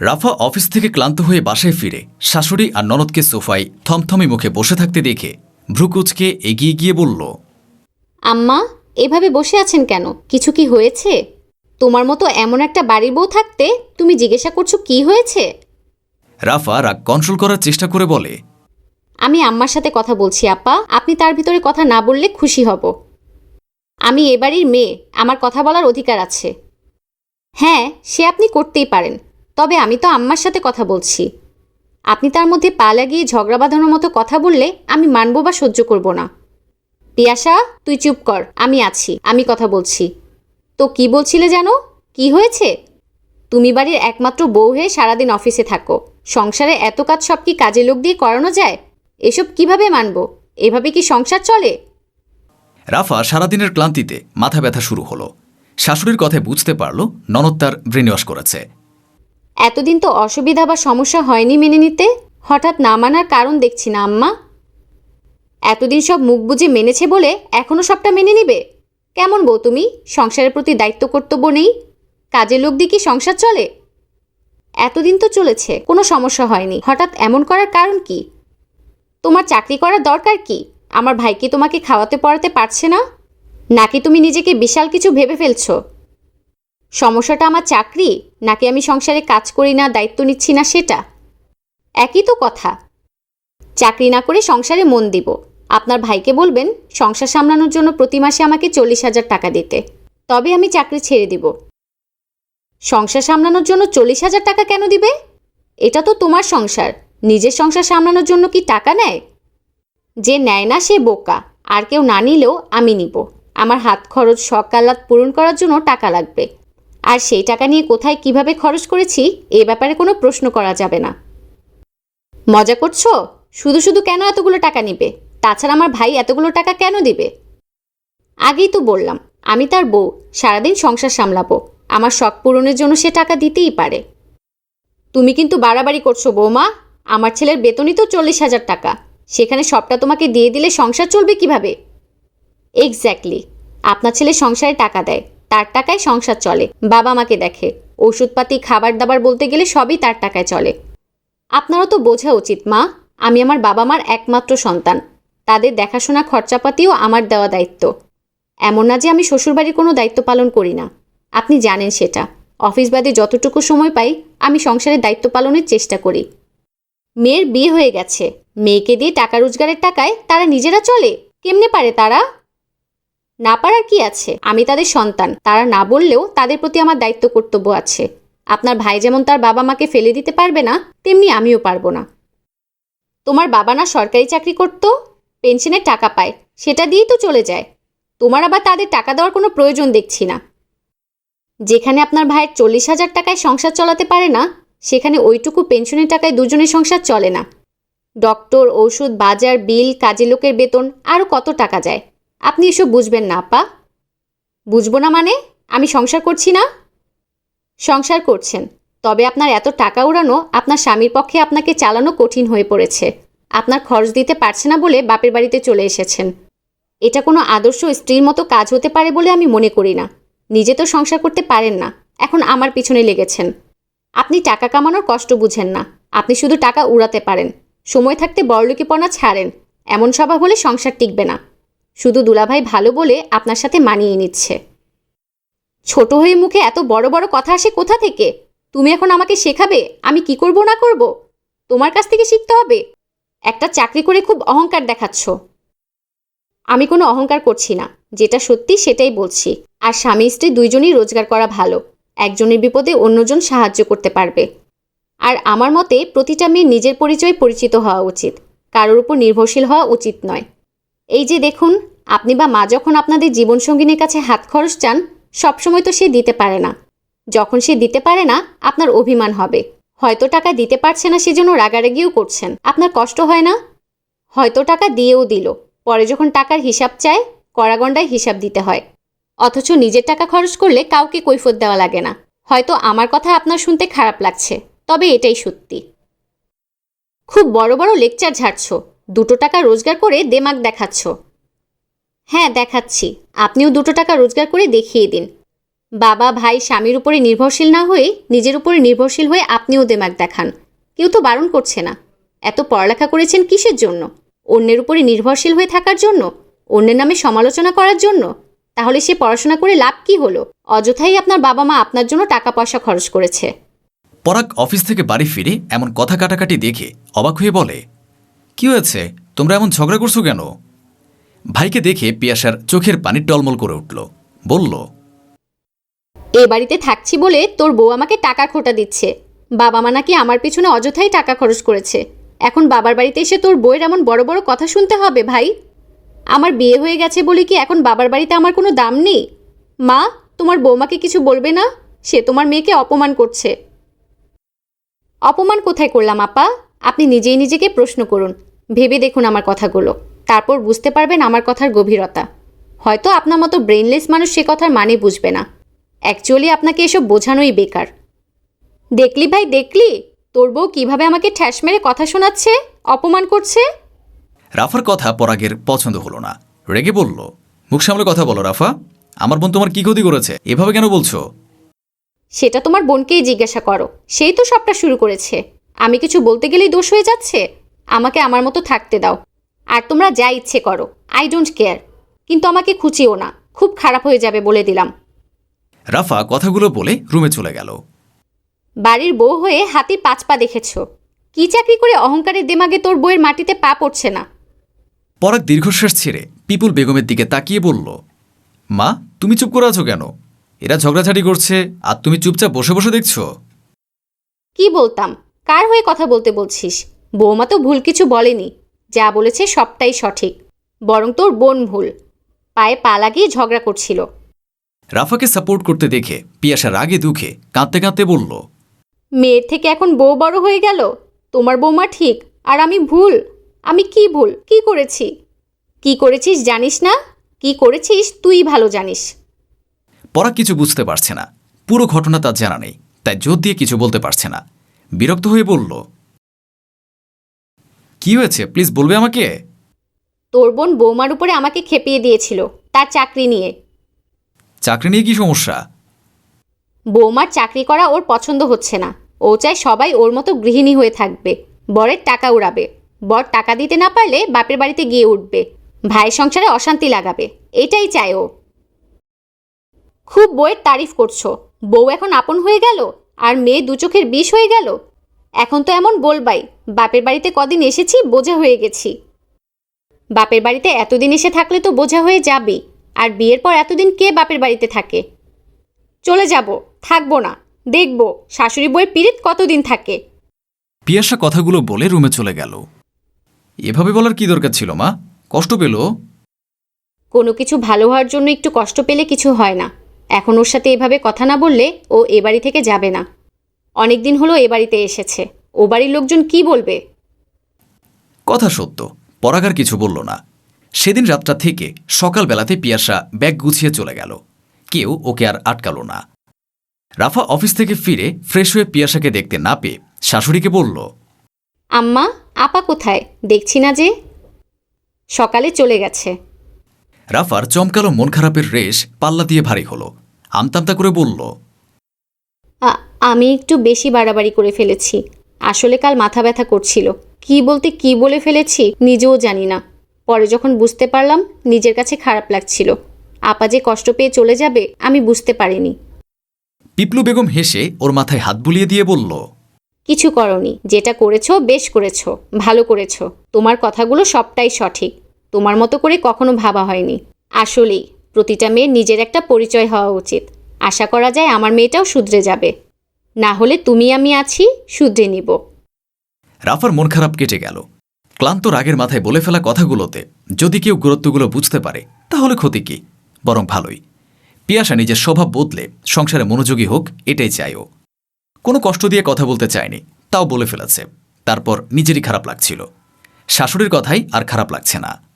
রাফা office থেকে ক্লান্ত হয়ে বাসায় ফিরে। শাশুড়ি আর ননদকে সোফায় থমথমে মুখে বসে থাকতে দেখে ভ্রুকুচকে এগিয়ে গিয়ে বলল আম্মা এভাবে বসে আছেন কেন? কিছু কি হয়েছে? তোমার মতো এমন একটা বাড়ির বউ থাকতে তুমি জিজ্ঞাসা করছ কি হয়েছে? রাফা রাগ কন্ট্রোল করার চেষ্টা করে বলে আমি আম্মার সাথে কথা বলছি আপা। আপনি তার ভিতরে কথা না বললে খুশি হব। আমি এ বাড়ির মেয়ে আমার কথা বলার অধিকার আছে। হ্যাঁ সে আপনি করতেই পারেন। তবে আমি তো আম্মার সাথে কথা বলছি। আপনি তার মধ্যে পা লাগিয়ে ঝগড়া বাঁধানোর মতো কথা বললে আমি মানব বা সহ্য করব না। পিয়াসা, তুই চুপ কর, আমি আছি, আমি কথা বলছি। তো কি বলছিলে জানো? কি হয়েছে? তুমি বাড়ির একমাত্র বউ হয়ে সারাদিন অফিসে থাকো। সংসারে এত কাজ সব কি কাজে লোক দিয়ে করানো যায়? এসব কীভাবে মানব? এভাবে কি সংসার চলে? রাফা সারাদিনের ক্লান্তিতে মাথা ব্যথা শুরু হলো। শাশুড়ির কথায় বুঝতে পারল ননদ তার ব্রেনওয়াশ করেছে। এতদিন তো অসুবিধা বা সমস্যা হয়নি মেনে নিতে? হঠাৎ না মানার কারণ দেখছি না, আম্মা। এতদিন সব মুখ বুঝে মেনেছে বলে এখনও সবটা মেনে নিবে? কেমন বউ তুমি? সংসারের প্রতি দায়িত্ব কর্তব্য নেই? কাজের লোক দিয়ে কি সংসার চলে? এতদিন তো চলেছে, কোনো সমস্যা হয়নি। হঠাৎ এমন করার কারণ কি? তোমার চাকরি করার দরকার কি? আমার ভাই কি তোমাকে খাওয়াতে পড়াতে পারছে না? নাকি তুমি নিজেকে বিশাল কিছু ভেবে ফেলছো? সমস্যাটা আমার চাকরি? নাকি আমি সংসারে কাজ করি না, দায়িত্ব নিচ্ছি না সেটা? একই তো কথা। চাকরি না করে সংসারে মন দিব। আপনার ভাইকে বলবেন, সংসার সামলানোর জন্য প্রতি মাসে আমাকে চল্লিশ হাজার টাকা দিতে। তবে আমি চাকরি ছেড়ে দিব। সংসার সামলানোর জন্য চল্লিশ হাজার টাকা কেন দিবে? এটা তো তোমার সংসার। নিজের সংসার সামলানোর জন্য কি টাকা নেয়? যে নেয় না সে বোকা। আর কেউ না নিলেও আমি নিব। আমার হাত খরচ সকালাত পূরণ করার জন্য টাকা লাগবে। আর সেই টাকা নিয়ে কোথায় কীভাবে খরচ করেছি, এ ব্যাপারে কোনো প্রশ্ন করা যাবে না। মজা করছ? শুধু শুধু কেন এতগুলো টাকা নিবে? তাছাড়া আমার ভাই এতগুলো টাকা কেন দিবে? আগেই তো বললাম, আমি তার বউ, সারাদিন সংসার সামলাবো। আমার শখ পূরণের জন্য সে টাকা দিতেই পারে। তুমি কিন্তু বাড়াবাড়ি করছ বৌমা। আমার ছেলের বেতনই তো চল্লিশ হাজার টাকা। সেখানে সবটা তোমাকে দিয়ে দিলে সংসার চলবে কীভাবে? এক্স্যাক্টলি আপনার ছেলে সংসারে টাকা দেয়। তার টাকায় সংসার চলে। বাবা মাকে দেখে। ওষুধপাতি খাবার দাবার বলতে গেলে সবই তার টাকায় চলে। আপনারও তো বোঝা উচিত, মা। আমি আমার বাবা মার একমাত্র সন্তান। তাদের দেখাশোনা খরচাপাতিও আমার দেওয়া দায়িত্ব। এমন না যে আমি শ্বশুরবাড়ির কোনো দায়িত্ব পালন করি না। আপনি জানেন সেটা। অফিস বাদে যতটুকু সময় পাই, আমি সংসারের দায়িত্ব পালনের চেষ্টা করি। মেয়ের বিয়ে হয়ে গেছে। মেয়েকে দিয়ে টাকা রোজগারের টাকায় তারা নিজেরা চলে? কেমনে পারে তারা? না পারার কি আছে? আমি তাদের সন্তান। তারা না বললেও তাদের প্রতি আমার দায়িত্ব কর্তব্য আছে। আপনার ভাই যেমন তার বাবা মাকে ফেলে দিতে পারবে না, তেমনি আমিও পারব না। তোমার বাবা না সরকারি চাকরি করত, পেনশনের টাকা পায়, সেটা দিয়েই তো চলে যায়। তোমার আবার তাদের টাকা দেওয়ার কোনো প্রয়োজন দেখছি না। যেখানে আপনার ভাইয়ের চল্লিশ হাজার টাকায় সংসার চলাতে পারে না, সেখানে ওইটুকু পেনশনের টাকায় দুজনের সংসার চলে না। ডক্টর, ওষুধ, বাজার, বিল কাজে লোকের বেতন আরও কত টাকা যায়? আপনি এসব বুঝবেন না, আপা। বুঝব না মানে? আমি সংসার করছি না? সংসার করছেন। তবে আপনার এত টাকা উড়ানো আপনার স্বামীর পক্ষে আপনাকে চালানো কঠিন হয়ে পড়েছে। আপনার খরচ দিতে পারছে না বলে বাপের বাড়িতে চলে এসেছেন। এটা কোনো আদর্শ স্ত্রীর মতো কাজ হতে পারে বলে আমি মনে করি না। নিজে তো সংসার করতে পারেন না। এখন আমার পিছনে লেগেছেন। আপনি টাকা কামানোর কষ্ট বুঝেন না। আপনি শুধু টাকা উড়াতে পারেন। সময় থাকতে বড়লুকিপনা ছাড়েন। এমন স্বভাব হলে সংসার টিকবে না। শুধু দুলাভাই ভালো বলে আপনার সাথে মানিয়ে নিচ্ছে। ছোট হয়ে মুখে এত বড় বড় কথা আসে কোথা থেকে? তুমি এখন আমাকে শেখাবে? আমি কি করব না করব? তোমার কাছ থেকে শিখতে হবে। একটা চাকরি করে খুব অহংকার দেখাচ্ছ। আমি কোনো অহংকার করছি না। যেটা সত্যি সেটাই বলছি। আর স্বামী স্ত্রী দুইজনই রোজগার করা ভালো। একজনের বিপদে অন্যজন সাহায্য করতে পারবে। আর আমার মতে প্রতিটা মেয়ে নিজের পরিচয় পরিচিত হওয়া উচিত। কারোর উপর নির্ভরশীল হওয়া উচিত নয়। এই যে দেখুন আপনি বা মা যখন আপনাদের জীবনসঙ্গিনীর কাছে হাত খরচ চান, সবসময় তো সে দিতে পারে না। যখন সে দিতে পারে না, আপনার অভিমান হবে। হয়তো টাকা দিতে পারছে না সেজন্য রাগারাগিও করছেন। আপনার কষ্ট হয় না? হয়তো টাকা দিয়েও দিল। পরে যখন টাকার হিসাব চায়, কড়াগণ্ডায় হিসাব দিতে হয়। অথচ নিজের টাকা খরচ করলে কাউকে কৈফত দেওয়া লাগে না। হয়তো আমার কথা আপনার শুনতে খারাপ লাগছে, তবে এটাই সত্যি। খুব বড় বড় লেকচার ঝাড়ছ। দুটো টাকা রোজগার করে দেমাগ দেখাচ্ছ। হ্যাঁ দেখাচ্ছি। আপনিও দুটো টাকা রোজগার করে দেখিয়ে দিন। বাবা, ভাই, স্বামীর উপরে নির্ভরশীল না হয়ে নিজের উপরে নির্ভরশীল হয়ে আপনিও দেমাগ দেখান। কেউ তো বারণ করছে না। এত পড়ালেখা করেছেন কিসের জন্য? অন্যের উপরে নির্ভরশীল হয়ে থাকার জন্য? অন্যের নামে সমালোচনা করার জন্য? তাহলে সে পড়াশোনা করে লাভ কি হলো? অযথাই আপনার বাবা মা আপনার জন্য টাকা পয়সা খরচ করেছে। পরাগ অফিস থেকে বাড়ি ফিরে এমন কথা কাটাকাটি দেখে অবাক হয়ে বলে, কি হয়েছে? তোমরা এমন ঝগড়া করছ কেন? ভাইকে দেখে পিয়াসার চোখের পানি টলমল করে উঠল। বলল, এ বাড়িতে থাকছি বলে তোর বউ আমাকে টাকা খোটা দিচ্ছে। বাবা মা নাকি আমার পিছনে অযথাই টাকা খরচ করেছে। এখন বাবার বাড়িতে এসে তোর বউয়ের এমন বড় বড় কথা শুনতে হবে, ভাই। আমার বিয়ে হয়ে গেছে বলে কি এখন বাবার বাড়িতে আমার কোনো দাম নেই? মা, তোমার বৌমাকে কিছু বলবে না? সে তোমার মেয়েকে অপমান করছে। অপমান কোথায় করলাম, আপা? আপনি নিজেই নিজেকে প্রশ্ন করুন। ভেবে দেখুন আমার কথাগুলো। তারপর বুঝতে পারবেন আমার কথার গভীরতা। হয়তো আপনার মতো ব্রেনলেস মানুষ সে কথার মানে বুঝবে না। অ্যাকচুয়ালি আপনাকে এসব বোঝানোই বেকার। দেখলি ভাই দেখলি? তোর বউ কীভাবে আমাকে ঠ্যাস মেরে কথা শোনাচ্ছে? অপমান করছে? রাফার কথা পরাগের পছন্দ হলো না। রেগে বলল মুখ সামলে কথা বলো রাফা। আমার বোন তোমার কি ক্ষতি করেছে? এভাবে কেন বলছো? সেটা তোমার বোনকেই জিজ্ঞাসা করো। সেই তো সবটা শুরু করেছে। আমি কিছু বলতে গেলেই দোষ হয়ে যাচ্ছে। আমাকে আমার মতো থাকতে দাও। আর তোমরা যা ইচ্ছে করো। আই ডোন্ট কেয়ার কিন্তু আমাকে খুঁচিও না। খুব খারাপ হয়ে যাবে বলে দিলাম। রাফা কথাগুলো বলে রুমে চলে গেল। বাড়ির বউ হয়ে হাতির পাঁচ পা দেখেছ। কি চাকরি করে অহংকারের দেমাগে তোর বউয়ের মাটিতে পা পড়ছে না? পরাগ দীর্ঘশ্বাস ছেড়ে পিপুল বেগমের দিকে তাকিয়ে বলল মা তুমি চুপ করে আছো কেন? এরা ঝগড়াঝাটি করছে আর তুমি চুপচাপ বসে বসে দেখছ? কি বলতাম? কার হয়ে কথা বলতে বলছিস? বৌমা তো ভুল কিছু বলেনি। যা বলেছে সবটাই সঠিক। বরং তোর বোন ভুল। পায়ে পা লাগিয়ে ঝগড়া করছিল। রাফাকে সাপোর্ট করতে দেখে পিয়াসা রাগে দুঃখে কাঁদতে কাঁদতে বলল মেয়ের থেকে এখন বউ বড় হয়ে গেল। তোমার বৌমা ঠিক আর আমি ভুল। আমি কি ভুল? কি করেছি? কি করেছিস জানিস না? কি করেছিস তুই ভালো জানিস। পরা কিছু বুঝতে পারছে না। পুরো ঘটনা তার জানা নেই তাই জোর দিয়ে কিছু বলতে পারছে না। বিরক্ত হয়ে বলল কি হয়েছে? প্লিজ বলবে আমাকে? তোর বোন বৌমার উপরে আমাকে খেপিয়ে দিয়েছিল তার চাকরি নিয়ে। চাকরি নিয়ে কি সমস্যা? বৌমার চাকরি করা ওর পছন্দ হচ্ছে না। ও চায় সবাই ওর মতো গৃহিণী হয়ে থাকবে। বরের টাকা উড়াবে। বর টাকা দিতে না পারলে বাপের বাড়িতে গিয়ে উঠবে। ভাই সংসারে অশান্তি লাগাবে। এটাই চায় ও। খুব বউয়ের তারিফ করছ। বউ এখন আপন হয়ে গেল? আর মেয়ে দু চোখের বিষ হয়ে গেল? এখন তো এমন বলবাই। বাপের বাড়িতে কদিন এসেছি বোঝা হয়ে গেছি। বাপের বাড়িতে এতদিন এসে থাকলে তো বোঝা হয়ে যাবেই আর বিয়ের পর এতদিন কে বাপের বাড়িতে থাকে? চলে যাব থাকব না দেখব শাশুড়ি বইয়ের পিরিত কতদিন থাকে? পিয়াসা কথাগুলো বলে রুমে চলে গেল। এভাবে বলার কি দরকার ছিল মা? কষ্ট পেল? কোনো কিছু ভালো হওয়ার জন্য একটু কষ্ট পেলে কিছু হয় না। এখন ওর সাথে এভাবে কথা না বললে ও এ বাড়ি থেকে যাবে না। অনেক দিন হলো এ বাড়িতে এসেছে। ও বাড়ির লোকজন কি বলবে? কথা সত্য পরাগার কিছু বলল না। সেদিন রাতটা থেকে সকালবেলাতে পিয়াসা ব্যাগ গুছিয়ে চলে গেল। কেউ ওকে আর আটকালো না। রাফা অফিস থেকে ফিরে ফ্রেশ হয়ে পিয়াসাকে দেখতে না পেয়ে শাশুড়িকে বলল আম্মা আপা কোথায়? দেখছি না যে। সকালে চলে গেছে। রাফার চমকালো মন খারাপের রেশ পাল্লা দিয়ে ভারী হলো। আমতামতা করে বলল আ- আমি একটু বেশি বাড়াবাড়ি করে ফেলেছি। আসলে কাল মাথা ব্যথা করছিল। কি বলতে কি বলে ফেলেছি নিজেও জানি না। পরে যখন বুঝতে পারলাম নিজের কাছে খারাপ লাগছিল। আপা যে কষ্ট পেয়ে চলে যাবে আমি বুঝতে পারিনি। পিপলু বেগম হেসে ওর মাথায় হাত বুলিয়ে দিয়ে বলল কিছু করনি। যেটা করেছ বেশ করেছ। ভালো করেছ। তোমার কথাগুলো সবটাই সঠিক। তোমার মতো করে কখনো ভাবা হয়নি। আসলেই প্রতিটা মেয়ের নিজের একটা পরিচয় হওয়া উচিত। আশা করা যায় আমার মেয়েটাও শুধরে যাবে। না হলে তুমি আমি আছি, শুধরে নিব। রাফার মন খারাপ কেটে গেল। ক্লান্ত রাগের মাথায় বলে ফেলা কথাগুলোতে যদি কেউ গুরুত্বগুলো বুঝতে পারে, তাহলে ক্ষতি কি? বরং ভালোই। পিয়াসা নিজের স্বভাব বদলে সংসারে মনোযোগী হোক, এটাই চাই ও। কোনো কষ্ট দিয়ে কথা বলতে চায়নি, তাও বলে ফেলেছে। তারপর নিজেরই খারাপ লাগছিল। শাশুড়ির কথাই আর খারাপ লাগছে না।